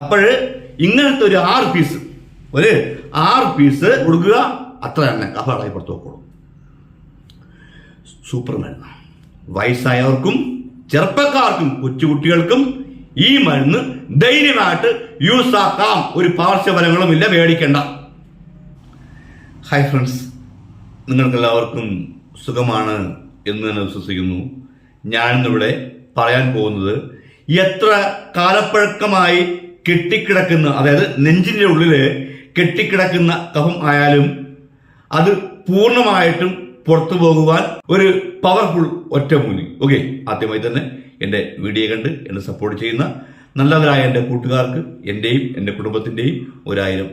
അപ്പോൾ ഇങ്ങനത്തെ ഒരു ആറ് പീസ് ഒരു ആറ് പീസ് കൊടുക്കുക അത്ര തന്നെ കഫളായി പുറത്ത് വെക്കോളൂ സൂപ്പർ മരുന്ന് വയസ്സായവർക്കും ചെറുപ്പക്കാർക്കും കൊച്ചുകുട്ടികൾക്കും ഈ മരുന്ന് ധൈര്യമായിട്ട് യൂസ് ആക്കാം. ഒരു പാർശ്വഫലങ്ങളും ഇല്ല പേടിക്കേണ്ട ഹായ് ഫ്രണ്ട്സ് നിങ്ങൾക്കെല്ലാവർക്കും സുഖമാണ് എന്ന് തന്നെ വിശ്വസിക്കുന്നു. ഞാനിന്നിവിടെ പറയാൻ പോകുന്നത് എത്ര കാലപ്പഴക്കമായി കെട്ടിക്കിടക്കുന്ന അതായത് നെഞ്ചിന്റെ ഉള്ളിൽ കെട്ടിക്കിടക്കുന്ന കഫം ആയാലും അത് പൂർണമായിട്ടും പുറത്തു പോകുവാൻ ഒരു പവർഫുൾ ഒറ്റമൂലി ഓക്കെ ആദ്യമായി തന്നെ എന്റെ വീഡിയോ കണ്ട് എന്നെ സപ്പോർട്ട് ചെയ്യുന്ന നല്ലവരായ എന്റെ കൂട്ടുകാർക്ക് എന്റെയും എന്റെ കുടുംബത്തിന്റെയും ഒരായിരം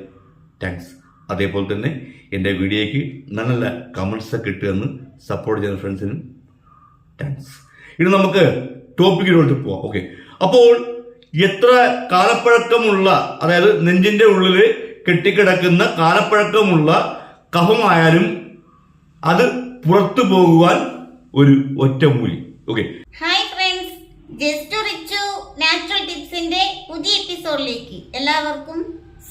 താങ്ക്സ് അതേപോലെ തന്നെ എന്റെ വീഡിയോയ്ക്ക് നല്ല നല്ല കമൻസ് കിട്ടുമെന്ന് സപ്പോർട്ട് ചെയ്യുന്ന ഫ്രണ്ട്സിനും താങ്ക്സ് ഇനി നമുക്ക് ടോപ്പിക്കിലോട്ട് പോവാം. ഓക്കെ അപ്പോൾ എത്ര കാലപ്പഴക്കമുള്ള അതായത് നെഞ്ചിന്റെ ഉള്ളിൽ കെട്ടിക്കിടക്കുന്ന കാലപ്പഴക്കമുള്ള കഹമായാലും അത് പുറത്തു പോകുവാൻ ഒരു ഒറ്റമൂലി. Okay hi friends just Richu natural ടിപ്സിന്റെ പുതിയ എപ്പിസോഡിലേക്ക് എല്ലാവർക്കും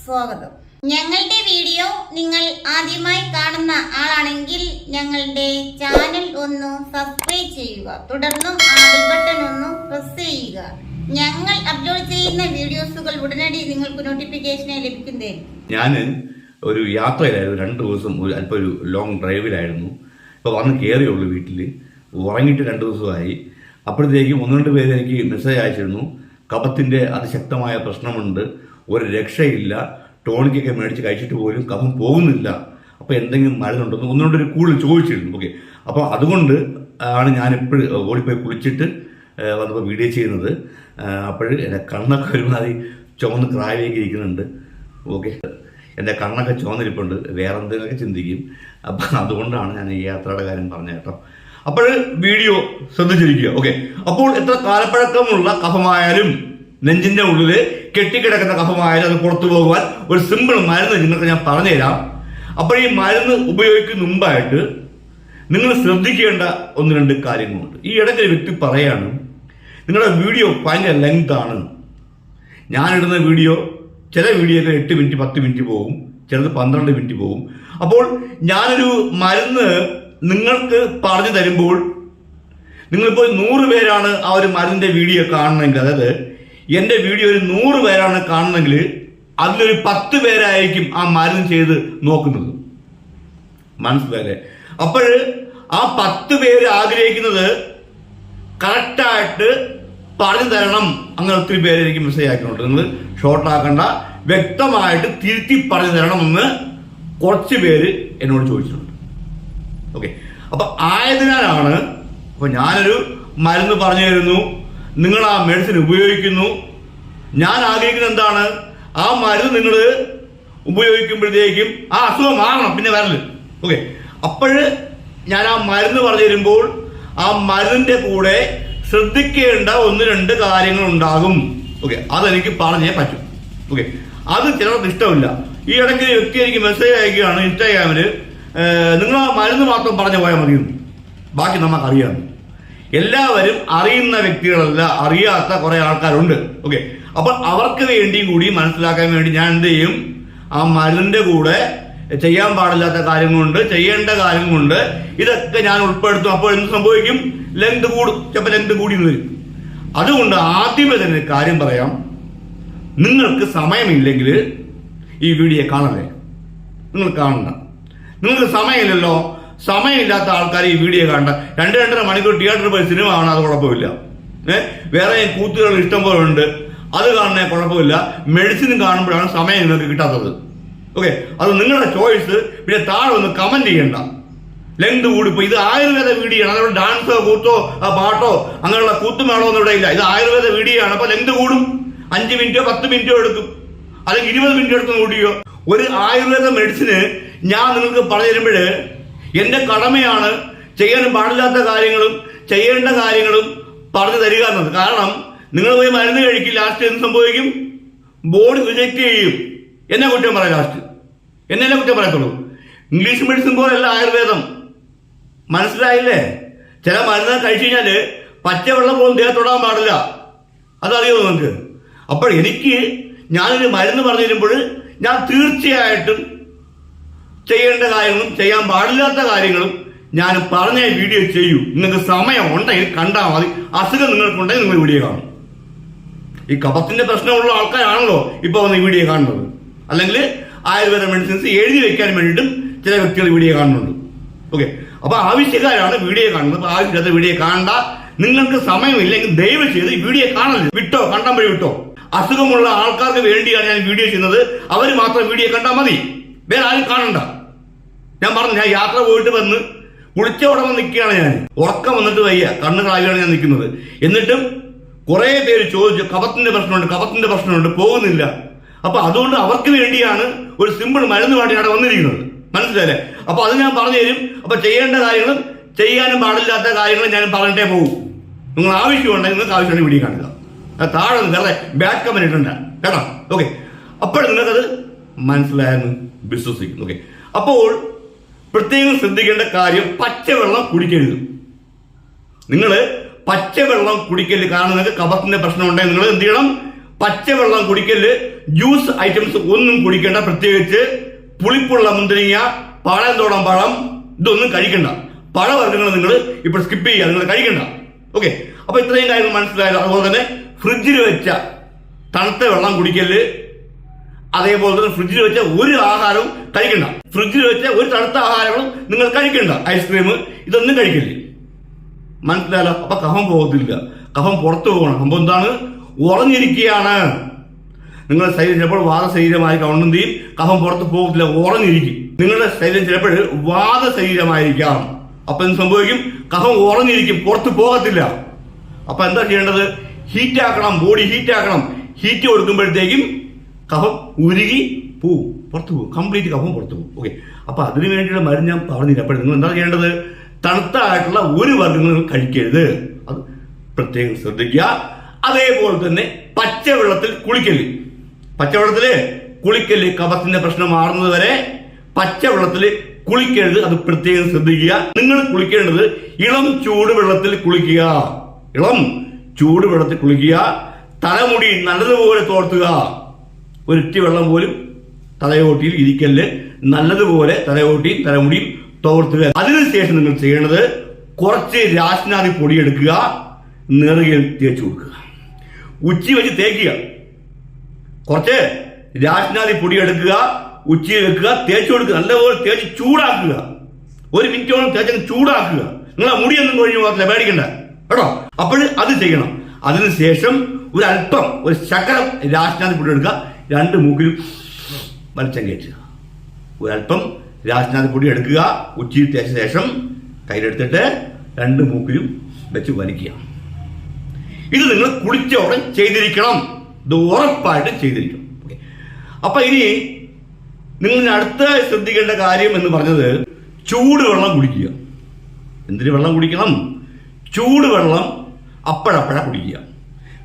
സ്വാഗതം. ഞങ്ങളുടെ വീഡിയോ നിങ്ങൾ ആദ്യമായി കാണുന്ന ആളാണെങ്കിൽ ഞങ്ങളുടെ ചാനൽ ഒന്ന് സബ്സ്ക്രൈബ് ചെയ്യുക. തുടർന്നും ആ ബട്ടൺ ഒന്ന് പ്രസ് ചെയ്യുക. ഞങ്ങൾ അപ്ലോഡ് ചെയ്യുന്ന വീഡിയോസുകൾ ഉടനടി നിങ്ങൾക്ക് നോട്ടിഫിക്കേഷനായി ലഭിക്കുന്നേ. ഞാൻ ഒരു യാത്രയിലായിരുന്നു രണ്ട് ദിവസം ഒരു അല്പം ഒരു ലോങ് ഡ്രൈവിലായിരുന്നു ഇപ്പോൾ വന്ന് കയറിയുള്ളൂ വീട്ടിൽ ഉറങ്ങിയിട്ട് രണ്ട് ദിവസമായി. അപ്പോഴത്തേക്കും ഒന്ന് രണ്ട് പേര് എനിക്ക് മെസ്സേജ് അയച്ചിരുന്നു. കഫത്തിന്റെ അതിശക്തമായ പ്രശ്നമുണ്ട്. ഒരു രക്ഷയില്ല. ടോണിക്കൊക്കെ മേടിച്ച് കഴിച്ചിട്ട് പോലും കഫം പോകുന്നില്ല. അപ്പോൾ എന്തെങ്കിലും മരുന്നുണ്ടെന്ന് ഒന്നുകൊണ്ടൊരു കൂടുതൽ ചോദിച്ചിരുന്നു. ഓക്കെ അപ്പോൾ അതുകൊണ്ട് ആണ് ഞാൻ എപ്പോഴും ഓടിപ്പോയി കുളിച്ചിട്ട് വന്നപ്പോൾ വീഡിയോ ചെയ്യുന്നത്. അപ്പോൾ എന്റെ കണ്ണൊക്കെ ഒരുമാതിരി ചുവന്ന് ക്രാവിലേക്ക് ഇരിക്കുന്നുണ്ട്. ഓക്കെ. എന്റെ കണ്ണൊക്കെ ചുവന്നിരിപ്പുണ്ട്. വേറെ എന്തെങ്കിലുമൊക്കെ ചിന്തിക്കും. അപ്പം അതുകൊണ്ടാണ് ഞാൻ ഈ യാത്രയുടെ കാര്യം പറഞ്ഞത് കേട്ടോ. അപ്പോൾ വീഡിയോ ശ്രദ്ധിച്ചിരിക്കുക. ഓക്കെ. അപ്പോൾ എത്ര കാലപ്പഴക്കമുള്ള കഫമായാലും നെഞ്ചിന്റെ ഉള്ളിൽ കെട്ടിക്കിടക്കുന്ന കഫമായാലും അത് പുറത്തു പോകുവാൻ ഒരു സിമ്പിൾ മരുന്ന് നിങ്ങൾക്ക് ഞാൻ പറഞ്ഞുതരാം. അപ്പോൾ ഈ മരുന്ന് ഉപയോഗിക്കുന്ന മുമ്പായിട്ട് നിങ്ങൾ ശ്രദ്ധിക്കേണ്ട ഒന്ന് രണ്ട് കാര്യങ്ങളുണ്ട്. ഈ ഇടയ്ക്ക് വ്യക്തി പറയാണ് നിങ്ങളുടെ വീഡിയോ ഭയങ്കര ലെങ്ത് ആണ് ഞാനിടുന്ന വീഡിയോ ചില വീഡിയോ എട്ട് മിനിറ്റ് പത്ത് മിനിറ്റ് പോകും ചിലത് പന്ത്രണ്ട് മിനിറ്റ് പോകും. അപ്പോൾ ഞാനൊരു മരുന്ന് നിങ്ങൾക്ക് പറഞ്ഞു തരുമ്പോൾ നിങ്ങളിപ്പോൾ നൂറ് പേരാണ് ആ ഒരു മരുന്നിന്റെ വീഡിയോ കാണണമെങ്കിൽ അതായത് എന്റെ വീഡിയോ ഒരു നൂറ് പേരാണ് കാണണമെങ്കിൽ അതിലൊരു പത്ത് പേരായിരിക്കും ആ മരുന്ന് ചെയ്ത് നോക്കുന്നത്. മനസ്സിലായില്ലേ? അപ്പോൾ ആ പത്ത് പേര് ആഗ്രഹിക്കുന്നത് കറക്റ്റായിട്ട് പറഞ്ഞു തരണം. അങ്ങനെ ഒത്തിരി പേര് എനിക്ക് മെസ്സേജ് ആക്കിയിട്ടുണ്ട് നിങ്ങൾ ഷോർട്ട് ആക്കണ്ട. വ്യക്തമായിട്ട് തിരുത്തി പറഞ്ഞു തരണമെന്ന് കുറച്ച് പേര് എന്നോട് ചോദിച്ചിട്ടുണ്ട്. ഓക്കെ അപ്പൊ ആയതിനാലാണ് അപ്പൊ ഞാനൊരു മരുന്ന് പറഞ്ഞു തരുന്നു. നിങ്ങൾ ആ മെഡിസിൻ ഉപയോഗിക്കുന്നു. ഞാൻ ആഗ്രഹിക്കുന്നത് എന്താണ്? ആ മരുന്ന് നിങ്ങൾ ഉപയോഗിക്കുമ്പോഴത്തേക്കും ആ അസുഖം മാറണം പിന്നെ വരൽ. ഓക്കെ അപ്പോഴ് ഞാൻ ആ മരുന്ന് പറഞ്ഞു തരുമ്പോൾ ആ മരുന്നിന്റെ കൂടെ ശ്രദ്ധിക്കേണ്ട ഒന്ന് രണ്ട് കാര്യങ്ങൾ ഉണ്ടാകും ഓക്കെ അതെനിക്ക് പറഞ്ഞേ പറ്റും. ഓക്കെ അത് ചിലർക്ക് ഇഷ്ടമില്ല. ഈ ഇടയ്ക്ക് വ്യക്തി എനിക്ക് മെസ്സേജ് അയക്കുകയാണ് ഇൻസ്റ്റാഗ്രാമിൽ നിങ്ങൾ ആ മരുന്ന് മാത്രം പറഞ്ഞു പോയാൽ മതിയെന്ന് ബാക്കി നമുക്കറിയാം എല്ലാവരും അറിയുന്ന വ്യക്തികളല്ല അറിയാത്ത കുറെ ആൾക്കാരുണ്ട്. ഓക്കെ അപ്പൊ അവർക്ക് വേണ്ടി കൂടി മനസ്സിലാക്കാൻ വേണ്ടി ഞാൻ എന്ത് ചെയ്യും? ആ മരുന്നിന്റെ കൂടെ ചെയ്യാൻ പാടില്ലാത്ത കാര്യങ്ങളുണ്ട് ചെയ്യേണ്ട കാര്യങ്ങളുണ്ട്. ഇതൊക്കെ ഞാൻ ഉൾപ്പെടുത്തും. അപ്പോൾ എന്ത് സംഭവിക്കും? ലെങ്ത് കൂടും. ചിലപ്പോൾ ലെങ്ത് കൂടി വരും. അതുകൊണ്ട് ആദ്യമേ തന്നെ കാര്യം പറയാം. നിങ്ങൾക്ക് സമയമില്ലെങ്കിൽ ഈ വീഡിയോ കാണല്ലേ നിങ്ങൾ കാണണ്ട നിങ്ങൾക്ക് സമയമില്ലല്ലോ. സമയമില്ലാത്ത ആൾക്കാർ ഈ വീഡിയോ കാണണ്ട. രണ്ട് രണ്ടര മണിക്കൂർ തിയേറ്ററിൽ പോയി സിനിമ കാണാൻ അത് കുഴപ്പമില്ല. ഏഹ് വേറെ കൂത്തുകൾ ഇഷ്ടം പോലെ ഉണ്ട്. അത് കാണുന്നേ കുഴപ്പമില്ല. മെഡിസിൻ കാണുമ്പോഴാണ് സമയം നിങ്ങൾക്ക് കിട്ടാത്തത്. ഓക്കെ അത് നിങ്ങളുടെ ചോയ്സ് പിന്നെ താഴെ ഒന്ന് കമന്റ് ചെയ്യണ്ട. ലെങ്ത് കൂടിപ്പോ ഇത് ആയുർവേദ വീഡിയാണ് അതുകൊണ്ട് ഡാൻസോ കൂത്തോ ആ പാട്ടോ അങ്ങനെയുള്ള കൂത്തുമേളോ ഒന്നും ഇവിടെ ഇല്ല. ഇത് ആയുർവേദ വീഡിയാണ് അപ്പൊ ലെങ്ത് കൂടും. അഞ്ച് മിനിറ്റോ പത്ത് മിനിറ്റോ എടുക്കും. അല്ലെങ്കിൽ ഇരുപത് മിനിറ്റ് എടുത്ത് കൂടിയോ. ഒരു ആയുർവേദ മെഡിസിന് ഞാൻ നിങ്ങൾക്ക് പറഞ്ഞു തരുമ്പോൾ എന്റെ കടമയാണ് ചെയ്യാനും പാടില്ലാത്ത കാര്യങ്ങളും ചെയ്യേണ്ട കാര്യങ്ങളും പറഞ്ഞു തരിക എന്നത്. കാരണം നിങ്ങൾ പോയി മരുന്ന് കഴിക്കും ലാസ്റ്റ് എന്ത് സംഭവിക്കും? ബോഡി റിജക്ട് ചെയ്യും. എന്നെ കുറ്റം പറയാം ലാസ്റ്റ് എന്നെ കുറ്റം പറയത്തുള്ളൂ? ഇംഗ്ലീഷ് മെഡിസിൻ പോലെയല്ല ആയുർവേദം. മനസ്സിലായില്ലേ? ചില മരുന്ന് കഴിച്ചു കഴിഞ്ഞാൽ പച്ചവെള്ളം പോലും ദേഹത്ത് പാടില്ല. അതറിയോ നിങ്ങൾക്ക്? അപ്പോൾ എനിക്ക് ഞാനൊരു മരുന്ന് പറഞ്ഞു തരുമ്പോൾ ഞാൻ തീർച്ചയായിട്ടും ചെയ്യേണ്ട കാര്യങ്ങളും ചെയ്യാൻ പാടില്ലാത്ത കാര്യങ്ങളും ഞാൻ പറഞ്ഞ വീഡിയോ ചെയ്യൂ. നിങ്ങൾക്ക് സമയം ഉണ്ടെങ്കിൽ കണ്ടാൽ മതി. അസുഖം നിങ്ങൾക്കുണ്ടെങ്കിൽ നിങ്ങൾ വീഡിയോ കാണും. ഈ കഫത്തിന്റെ പ്രശ്നമുള്ള ആൾക്കാരാണല്ലോ ഇപ്പൊ വന്ന് വീഡിയോ കാണുന്നത്. അല്ലെങ്കിൽ ആയുർവേദ മെഡിസിൻസ് എഴുതി വെക്കാൻ വേണ്ടിയിട്ടും ചില വ്യക്തികൾ വീഡിയോ കാണുന്നുണ്ട്. ഓക്കെ. അപ്പൊ ആവശ്യക്കാരാണ് വീഡിയോ കാണുന്നത്. അപ്പൊ ആവശ്യമില്ലാത്ത വീഡിയോ കാണണ്ട. നിങ്ങൾക്ക് സമയമില്ലെങ്കിൽ ദയവ് ചെയ്ത് വീഡിയോ കാണല്ലേ വിട്ടോ കണ്ടാൽ വഴി വിട്ടോ. അസുഖമുള്ള ആൾക്കാർക്ക് വേണ്ടിയാണ് ഞാൻ വീഡിയോ ചെയ്യുന്നത്. അവർ മാത്രം വീഡിയോ കണ്ടാൽ മതി. വേറെ ആരും കാണണ്ട. ഞാൻ പറഞ്ഞു ഞാൻ യാത്ര പോയിട്ട് വന്ന് കുളിച്ച ഉടമ നിൽക്കുകയാണ് ഞാൻ. ഉറക്കം വന്നിട്ട് വയ്യ. കണ്ണുകളായാണ് ഞാൻ നിൽക്കുന്നത്. എന്നിട്ടും കുറെ പേര് ചോദിച്ചു കപത്തിന്റെ പ്രശ്നമുണ്ട് കപത്തിന്റെ പ്രശ്നമുണ്ട് പോകുന്നില്ല. അപ്പൊ അതുകൊണ്ട് അവർക്ക് വേണ്ടിയാണ് ഒരു സിമ്പിൾ മരുന്ന് അവിടെ വന്നിരിക്കുന്നത്. മനസ്സിലല്ലേ അപ്പൊ അത് ഞാൻ പറഞ്ഞു തരും. അപ്പൊ ചെയ്യേണ്ട കാര്യങ്ങളും ചെയ്യാനും പാടില്ലാത്ത കാര്യങ്ങളും ഞാൻ പറഞ്ഞിട്ടേ പോകും. നിങ്ങൾ ആവശ്യമുണ്ടെങ്കിൽ നിങ്ങൾക്ക് ആവശ്യമുണ്ടെങ്കിൽ വീഡിയോ കാണുക. താഴെ വേറെ ബാക്ക് ഇട്ടുണ്ട് കേട്ടോ? ഓക്കെ അപ്പോൾ നിങ്ങൾക്കത് മനസ്സിലായെന്ന് വിശ്വസിക്കുന്നു. ഓക്കെ അപ്പോൾ പ്രത്യേകം ശ്രദ്ധിക്കേണ്ട കാര്യം പച്ചവെള്ളം കുടിക്കരുത്. നിങ്ങൾ പച്ചവെള്ളം കുടിക്കൽ കാരണം നിങ്ങൾക്ക് കഫത്തിന്റെ പ്രശ്നം ഉണ്ടെങ്കിൽ നിങ്ങൾ എന്ത് ചെയ്യണം? പച്ചവെള്ളം കുടിക്കൽ ജ്യൂസ് ഐറ്റംസ് ഒന്നും കുടിക്കേണ്ട പ്രത്യേകിച്ച് പുളിപ്പുള്ള മുന്തിരിങ്ങ പാളയന്തോടം പഴം ഇതൊന്നും കഴിക്കണ്ട. പഴവർഗങ്ങൾ നിങ്ങൾ ഇപ്പൊ സ്കിപ്പ് ചെയ്യുക നിങ്ങൾ കഴിക്കണ്ട. ഓക്കെ അപ്പൊ ഇത്രയും കാര്യങ്ങൾ മനസ്സിലായത്. അതുപോലെ തന്നെ ഫ്രിഡ്ജിൽ വെച്ച തണുത്ത വെള്ളം കുടിക്കൽ അതേപോലെ തന്നെ ഫ്രിഡ്ജിൽ വെച്ച ഒരു ആഹാരവും കഴിക്കണ്ട. ഫ്രിഡ്ജിൽ വെച്ച ഒരു തണുത്ത ആഹാരങ്ങളും നിങ്ങൾ കഴിക്കണ്ട. ഐസ്ക്രീം ഇതൊന്നും കഴിക്കില്ല. മനസ്സിലായാലോ അപ്പൊ കഫം പോകത്തില്ല. കഫം പുറത്തു പോകണം. സംഭവം എന്താണ്? ഉറഞ്ഞിരിക്കുകയാണ്. നിങ്ങളുടെ ശരീരം ചിലപ്പോൾ വാദ ശരീരമായി കൗണ്ടും ചെയ്യും കഫം പുറത്ത് പോകത്തില്ല ഉറങ്ങിയിരിക്കും. നിങ്ങളുടെ ശരീരം ചിലപ്പോൾ വാദ ശരീരമായിരിക്കാം അപ്പൊ എന്ത് സംഭവിക്കും? കഫം ഉറങ്ങിയിരിക്കും പുറത്ത് പോകത്തില്ല. അപ്പൊ എന്താ ചെയ്യേണ്ടത്? ഹീറ്റ് ആക്കണം ബോഡി ഹീറ്റ് ആക്കണം. ഹീറ്റ് കൊടുക്കുമ്പോഴത്തേക്കും കഫം ഉരുകി പോവും പുറത്തു പോകും കംപ്ലീറ്റ് കഫം പുറത്തു പോകും ഓക്കെ അപ്പൊ അതിനു വേണ്ടിയുള്ള മരുന്ന് ഞാൻ പറഞ്ഞില്ല. അപ്പോൾ നിങ്ങൾ എന്താ ചെയ്യേണ്ടത്? തണുത്തായിട്ടുള്ള ഒരു വർഗങ്ങൾ കഴിക്കരുത്. അത് പ്രത്യേകം ശ്രദ്ധിക്കുക. അതേപോലെ തന്നെ പച്ചവെള്ളത്തിൽ കുളിക്കൽ. പച്ചവെള്ളത്തിൽ കുളിക്കൽ കഫത്തിന്റെ പ്രശ്നം മാറുന്നത് വരെ പച്ചവെള്ളത്തിൽ കുളിക്കരുത് അത് പ്രത്യേകം ശ്രദ്ധിക്കുക. നിങ്ങൾ കുളിക്കേണ്ടത് ഇളം ചൂടുവെള്ളത്തിൽ കുളിക്കുക. ഇളം ചൂടുവെള്ളത്തിൽ കുളിക്കുക. തലമുടി നല്ലതുപോലെ തോർത്തുക. ഒരിറ്റി വെള്ളം പോലും തലയോട്ടിയിൽ ഇരിക്കൽ നല്ലതുപോലെ തലയോട്ടിയും തലമുടിയും തോർത്തുക. അതിനുശേഷം നിങ്ങൾ ചെയ്യേണ്ടത് കുറച്ച് രാശനാദി പൊടിയെടുക്കുക. നെറുകയിൽ തേച്ചു കൊടുക്കുക. ഉച്ചി വെച്ച് തേക്കുക. കുറച്ച് രാജ്നാഥി പൊടി എടുക്കുക ഉച്ചയിൽ വെക്കുക തേച്ച് കൊടുക്കുക നല്ലപോലെ തേച്ച് ചൂടാക്കുക. ഒരു മിനിറ്റോളം തേച്ച് ചൂടാക്കുക. നിങ്ങളെ മുടിയൊന്നും കഴിഞ്ഞു പോകത്തില്ല പേടിക്കണ്ട. കേട്ടോ? അപ്പോൾ അത് ചെയ്യണം. അതിനുശേഷം ഒരു അല്പം ഒരു ശകലം രാജ്നാഥി പൊടി എടുക്കുക രണ്ട് മൂക്കിലും വലിച്ചം കയറ്റുക. ഒരല്പം രാജ്നാഥി പൊടി എടുക്കുക ഉച്ചയിൽ തേച്ച ശേഷം കയ്യിലെടുത്തിട്ട് രണ്ട് മൂക്കിലും വെച്ച് വലിക്കുക. ഇത് നിങ്ങൾ കുളിച്ച ഉടൻ ചെയ്തിരിക്കണം. ഇത് ഉറപ്പായിട്ട് ചെയ്തിരിക്കും. അപ്പൊ ഇനി നിങ്ങൾ അടുത്ത ശ്രദ്ധിക്കേണ്ട കാര്യം എന്ന് പറഞ്ഞത് ചൂടുവെള്ളം കുടിക്കുക. എന്തിന് വെള്ളം കുടിക്കണം? ചൂടുവെള്ളം അപ്പോഴപ്പോഴ കുടിക്കുക.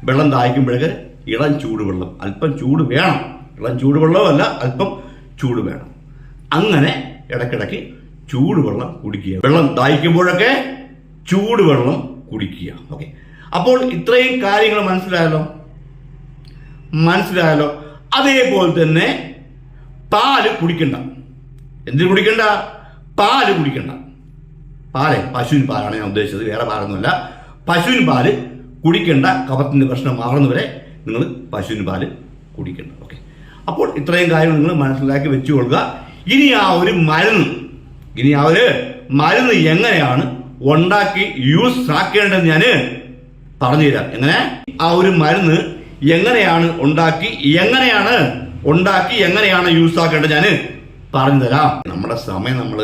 വെള്ളം ദാഹിക്കുമ്പോഴേക്ക് ഇളം ചൂടുവെള്ളം അല്പം ചൂട് വേണം. ഇളം ചൂടുവെള്ളമല്ല അല്പം ചൂട് വേണം. അങ്ങനെ ഇടയ്ക്കിടയ്ക്ക് ചൂടുവെള്ളം കുടിക്കുക. വെള്ളം ദാഹിക്കുമ്പോഴൊക്കെ ചൂടുവെള്ളം കുടിക്കുക. ഓക്കെ അപ്പോൾ ഇത്രയും കാര്യങ്ങൾ മനസ്സിലായല്ലോ? മനസ്സിലായല്ലോ അതേപോലെ തന്നെ പാൽ കുടിക്കണ്ട. എന്തിനു കുടിക്കണ്ട? പാൽ കുടിക്കണ്ട. പാൽ പശുവിൻ പാലാണ് ഞാൻ ഉദ്ദേശിച്ചത്. വേറെ പാലൊന്നുമല്ല. പശുവിൻ പാൽ കുടിക്കേണ്ട. കഫത്തിന്റെ പ്രശ്നം മാറുന്നവരെ നിങ്ങൾ പശുവിൻ പാൽ കുടിക്കേണ്ട. ഓക്കെ അപ്പോൾ ഇത്രയും കാര്യങ്ങൾ നിങ്ങൾ മനസ്സിലാക്കി വെച്ചുകൊള്ളുക. ഇനി ആ ഒരു മരുന്ന് ഇനി ആ ഒരു മരുന്ന് എങ്ങനെയാണ് ഉണ്ടാക്കി യൂസ് ആക്കേണ്ടത് ഞാൻ പറഞ്ഞുതരാം എങ്ങനെ? ആ ഒരു മരുന്ന് എങ്ങനെയാണ് ഉണ്ടാക്കി എങ്ങനെയാണ് ഉണ്ടാക്കി എങ്ങനെയാണ് യൂസ് ആക്കേണ്ടത് ഞാൻ പറഞ്ഞു തരാം നമ്മുടെ സമയം നമ്മൾ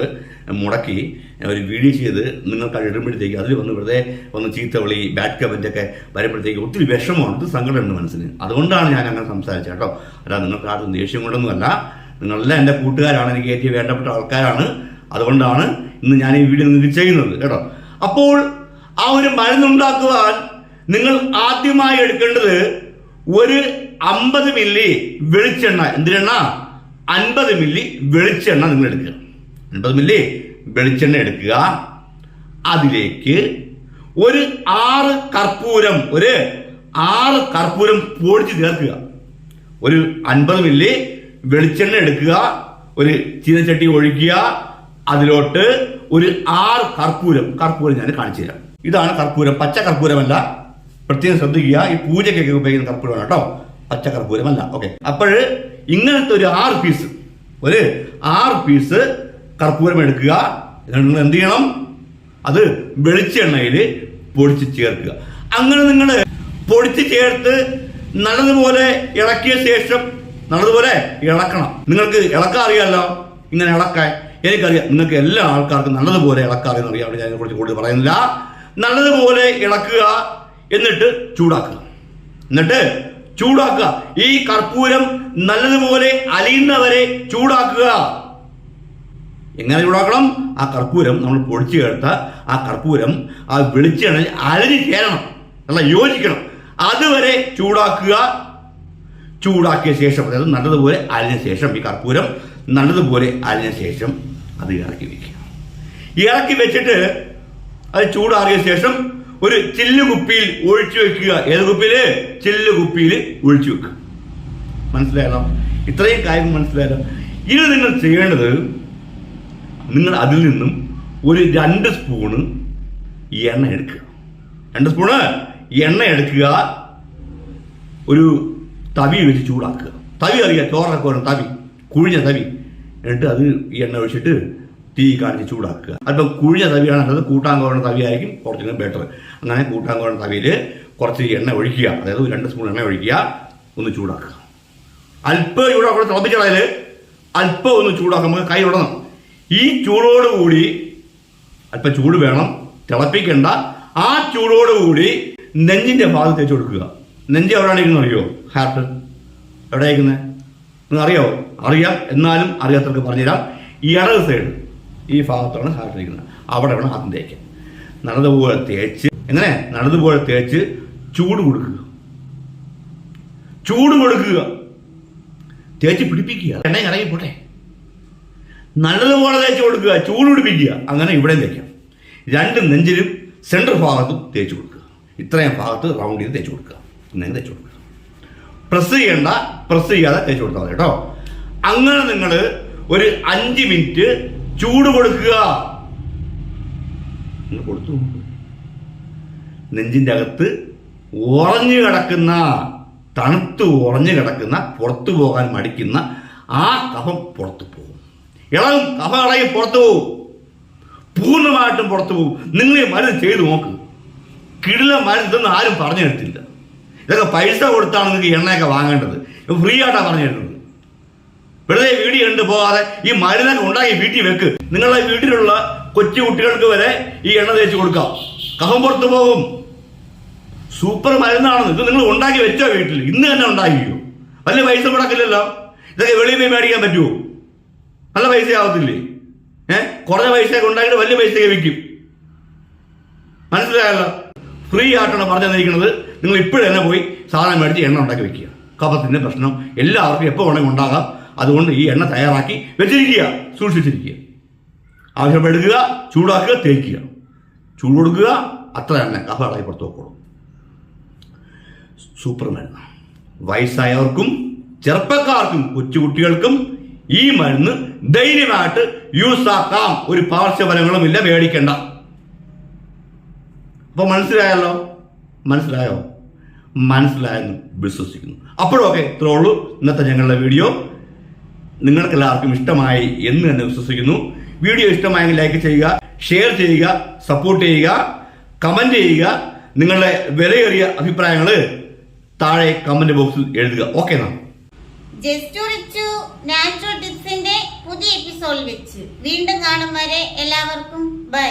മുടക്കി ഒരു വീഡിയോ ചെയ്ത് നിങ്ങൾക്ക് ഇടുമ്പോഴത്തേക്ക് അതിൽ വന്ന് വെറുതെ ഒന്ന് ചീത്തവിളി ബാഡ് കമന്റ് ഒക്കെ വരുമ്പോഴത്തേക്ക് ഒത്തിരി വിഷമമാണ് ഒത്തിരി സങ്കടമുണ്ട് മനസ്സിന്. അതുകൊണ്ടാണ് ഞാൻ അങ്ങനെ സംസാരിച്ചത് കേട്ടോ. അല്ല നിങ്ങൾക്ക് ആർക്കും ദേഷ്യം കൊണ്ടൊന്നുമല്ല. നിങ്ങളെല്ലാം എന്റെ കൂട്ടുകാരാണ് എനിക്ക് ഏറ്റവും വേണ്ടപ്പെട്ട ആൾക്കാരാണ്. അതുകൊണ്ടാണ് ഇന്ന് ഞാൻ ഈ വീഡിയോ നിങ്ങൾക്ക് ചെയ്യുന്നത് കേട്ടോ. അപ്പോൾ ആ ഒരു മരുന്നുണ്ടാക്കുവാൻ നിങ്ങൾ ആദ്യമായി എടുക്കേണ്ടത് ഒരു അമ്പത് മില്ലി വെളിച്ചെണ്ണ. എന്തിനെണ്ണ? അൻപത് മില്ലി വെളിച്ചെണ്ണ നിങ്ങൾ എടുക്കുക അൻപത് മില്ലി വെളിച്ചെണ്ണ എടുക്കുക. അതിലേക്ക് ഒരു ആറ് കർപ്പൂരം ഒരു ആറ് കർപ്പൂരം പൊടിച്ച് ചേർക്കുക. ഒരു അൻപത് മില്ലി വെളിച്ചെണ്ണ എടുക്കുക. ഒരു ചീനച്ചട്ടി ഒഴിക്കുക. അതിലോട്ട് ഒരു ആറ് കർപ്പൂരം കർപ്പൂരം ഞാൻ കാണിച്ചു തരാം ഇതാണ് കർപ്പൂരം പച്ച കർപ്പൂരമല്ല പ്രത്യേകം ശ്രദ്ധിക്കുക. ഈ പൂജയ്ക്കൊക്കെ ഉപയോഗിക്കുന്ന കർപ്പൂരമാണ് കേട്ടോ. പച്ചക്കർപ്പൂരമല്ല. ഓക്കെ അപ്പോൾ ഇങ്ങനത്തെ ഒരു ആറ് പീസ് ഒരു ആറ് പീസ് കർപ്പൂരം എടുക്കുക. നിങ്ങൾ എന്ത് ചെയ്യണം? അത് വെളിച്ചെണ്ണയിൽ പൊടിച്ച് ചേർക്കുക. അങ്ങനെ നിങ്ങൾ പൊടിച്ച് ചേർത്ത് നല്ലതുപോലെ ഇളക്കിയ ശേഷം നല്ലതുപോലെ ഇളക്കണം. നിങ്ങൾക്ക് ഇളക്കാൻ അറിയാമല്ലോ ഇങ്ങനെ ഇളക്കാൻ. എനിക്കറിയാം. നിങ്ങൾക്ക് എല്ലാ ആൾക്കാർക്കും നല്ലതുപോലെ ഇളക്കാൻ അറിയാം. ഞാൻ ഇതിനെക്കുറിച്ച് കൂടുതൽ പറയുന്നില്ല. നല്ലതുപോലെ ഇളക്കുക. എന്നിട്ട് ചൂടാക്കുക. എന്നിട്ട് ചൂടാക്കുക. ഈ കർപ്പൂരം നല്ലതുപോലെ അലിയുന്നവരെ ചൂടാക്കുക. എങ്ങനെ ചൂടാക്കണം? ആ കർപ്പൂരം നമ്മൾ പൊടിച്ചു ചേർത്ത ആ കർപ്പൂരം ആ വെളിച്ചെണ്ണ അലഞ്ഞു ചേരണം. അല്ല യോജിക്കണം. അതുവരെ ചൂടാക്കുക. ചൂടാക്കിയ ശേഷം അതായത് നല്ലതുപോലെ അലിഞ്ഞ ശേഷം ഈ കർപ്പൂരം നല്ലതുപോലെ അലിഞ്ഞ ശേഷം അത് ഇറക്കി വെക്കുക. ഇറക്കി വെച്ചിട്ട് അത് ചൂടാറിയ ശേഷം ഒരു ചില്ലു കുപ്പിയിൽ ഒഴിച്ചു വെക്കുക. ഏത് കുപ്പിയിൽ? ചില്ലു കുപ്പിയിൽ ഒഴിച്ചു വെക്കുക. മനസ്സിലായല്ലോ? ഇത്രയും കാര്യം മനസ്സിലായല്ലോ? ഇത് നിങ്ങൾ ചെയ്യേണ്ടത് നിങ്ങൾ അതിൽ നിന്നും ഒരു രണ്ട് സ്പൂണ് എണ്ണ എടുക്കുക. രണ്ട് സ്പൂണ് എണ്ണ എടുക്കുക. ഒരു തവി വെച്ച് ചൂടാക്കുക. തവി അറിയാം ചോറൊക്കെ വരും തവി കുഴിഞ്ഞ തവി. എന്നിട്ട് അത് ഈ എണ്ണ ഒഴിച്ചിട്ട് തീ കാണിച്ച് ചൂടാക്കുക. അല്പം കുഴിഞ്ഞ തവിയാണ് നല്ലത് കൂട്ടാൻ തവിയായിരിക്കും കുറച്ചുകൂടി ബെറ്റർ അങ്ങനെ കൂട്ടാൻ കോരുന്ന തവിയിൽ കുറച്ച് എണ്ണ ഒഴിക്കുക. അതായത് രണ്ട് സ്പൂൺ എണ്ണ ഒഴിക്കുക ഒന്ന് ചൂടാക്കുക. അല്പം ചൂടാക്കണം തിളപ്പിച്ചളയിൽ അല്പം ഒന്ന് ചൂടാക്കുമ്പോൾ കൈ ഉടണം ഈ ചൂടോടുകൂടി അല്പം ചൂട് വേണം. തിളപ്പിക്കേണ്ട. ആ ചൂടോടുകൂടി നെഞ്ചിന്റെ ഭാഗത്ത് തേച്ച് കൊടുക്കുക. നെഞ്ച് എവിടെയാണ് ഇരിക്കുന്നത് അറിയോ? ഹാർട്ട് എവിടെയായിരിക്കുന്നത് നിങ്ങൾ അറിയാമോ അറിയാം. എന്നാലും അറിയാത്തവർക്ക് പറഞ്ഞുതരാം. ഈ ഇടത് സൈഡ് ഈ ഭാഗത്താണ് ഹാർട്ട് ഇരിക്കുന്നത് അവിടെ വേണം ആദ്യം തേക്കാൻ നല്ലതുപോലെ തേച്ച് എങ്ങനെ? നല്ലതുപോലെ തേച്ച് ചൂട് കൊടുക്കുക. ചൂട് കൊടുക്കുക. തേച്ച് പിടിപ്പിക്കുക. എണ്ണ ഇറങ്ങി പോട്ടെ. നല്ലതുപോലെ തേച്ച് കൊടുക്കുക. ചൂട് പിടിപ്പിക്കുക. അങ്ങനെ ഇവിടെ തേക്കാം. രണ്ട് നെഞ്ചിലും സെൻട്രൽ ഭാഗത്തും തേച്ച് കൊടുക്കുക. ഇത്രയും ഭാഗത്ത് റൗണ്ട് ചെയ്ത് തേച്ച് കൊടുക്കുക. ഇങ്ങനെ തേച്ച് കൊടുക്കുക. പ്രസ് ചെയ്യേണ്ട പ്രസ് ചെയ്യാതെ തേച്ച് കൊടുത്താൽ മതി കേട്ടോ. അങ്ങനെ നിങ്ങൾ ഒരു അഞ്ച് മിനിറ്റ് ചൂട് കൊടുക്കുക. കൊടുത്തു. നെഞ്ചിന്റെ അകത്ത് ഉറഞ്ഞു കിടക്കുന്ന തണുത്ത് ഉറഞ്ഞു കിടക്കുന്ന പുറത്തു പോകാൻ മടിക്കുന്ന ആ കഫം പുറത്തു പോകും. ഇളകും കഫ ഇളകി പുറത്തു പോകും. പൂർണമായിട്ടും പുറത്തു പോകും. നിങ്ങൾ ഈ മരുന്ന് ചെയ്തു നോക്ക്. കിടില മരുന്ന് ആരും പറഞ്ഞു തരത്തില്ല. ഇതൊക്കെ പൈസ കൊടുത്താണ് നിങ്ങൾക്ക് എണ്ണയൊക്കെ വാങ്ങേണ്ടത്. ഫ്രീ ആയിട്ടാണ് പറഞ്ഞു തരുന്നത്. വെറുതെ വീടി കണ്ടു പോകാതെ ഈ മരുന്നൊക്കെ ഉണ്ടാക്കി വീട്ടിൽ വെക്ക്. നിങ്ങളുടെ വീട്ടിലുള്ള കൊച്ചു കുട്ടികൾക്ക് വരെ ഈ എണ്ണ തേച്ച് കൊടുക്കാം. കഫം പുറത്തു പോകും. സൂപ്പർ മരുന്നാണെന്ന് ഇത് നിങ്ങൾ ഉണ്ടാക്കി വെച്ചോ വീട്ടിൽ. ഇന്ന് തന്നെ ഉണ്ടാക്കിയോ വലിയ പൈസ മുടക്കില്ലല്ലോ. ഇതൊക്കെ വെളിയിൽ പോയി മേടിക്കാൻ പറ്റുമോ? നല്ല പൈസ ആവത്തില്ലേ? ഏഹ് കുറഞ്ഞ പൈസയൊക്കെ ഉണ്ടാക്കിയിട്ട് വലിയ പൈസയൊക്കെ വിൽക്കും. മനസ്സിലായല്ലോ? ഫ്രീ ആയിട്ടാണ് പറഞ്ഞു തന്നിരിക്കുന്നത് നിങ്ങൾ ഇപ്പോഴും തന്നെ പോയി സാധനം മേടിച്ച് എണ്ണ ഉണ്ടാക്കി വെക്കുക. കഫത്തിന്റെ പ്രശ്നം എല്ലാവർക്കും എപ്പോൾ വേണമെങ്കിൽ ഉണ്ടാകാം. അതുകൊണ്ട് ഈ എണ്ണ തയ്യാറാക്കി വെച്ചിരിക്കുക സൂക്ഷിച്ചിരിക്കുക. ആവശ്യപ്പെടുക്കുക ചൂടാക്കുക തേക്കുക. ചൂട് കൊടുക്കുക അത്ര എണ്ണ കഫ പുറത്തു പുറത്ത് വെക്കോളും സൂപ്പർ മരുന്ന്. വയസ്സായവർക്കും ചെറുപ്പക്കാർക്കും കൊച്ചുകുട്ടികൾക്കും ഈ മരുന്ന് ധൈര്യമായിട്ട് യൂസ് ആക്കാം. ഒരു പാർശ്വഫലങ്ങളും ഇല്ല പേടിക്കണ്ട അപ്പൊ മനസ്സിലായല്ലോ? മനസ്സിലായോ? മനസ്സിലായെന്ന് വിശ്വസിക്കുന്നു. അപ്പോഴൊക്കെ ഇത്രേ ഉള്ളൂ. ഇന്നത്തെ ഞങ്ങളുടെ വീഡിയോ. നിങ്ങൾക്ക് എല്ലാവർക്കും ഇഷ്ടമായി എന്ന് തന്നെ വിശ്വസിക്കുന്നു. വീഡിയോ ഇഷ്ടമായെങ്കിൽ ലൈക്ക് ചെയ്യുക ഷെയർ ചെയ്യുക സപ്പോർട്ട് ചെയ്യുക കമന്റ് ചെയ്യുക. നിങ്ങളുടെ വിലയേറിയ അഭിപ്രായങ്ങൾ താഴെ കമന്റ് ബോക്സിൽ എഴുതുക. ഓക്കെ എന്നാ? ജസ്റ്റ് ടിപ്സിന്റെ പുതിയ എപ്പിസോഡിൽ വെച്ച്. വീണ്ടും കാണും വരെ എല്ലാവർക്കും. ബൈ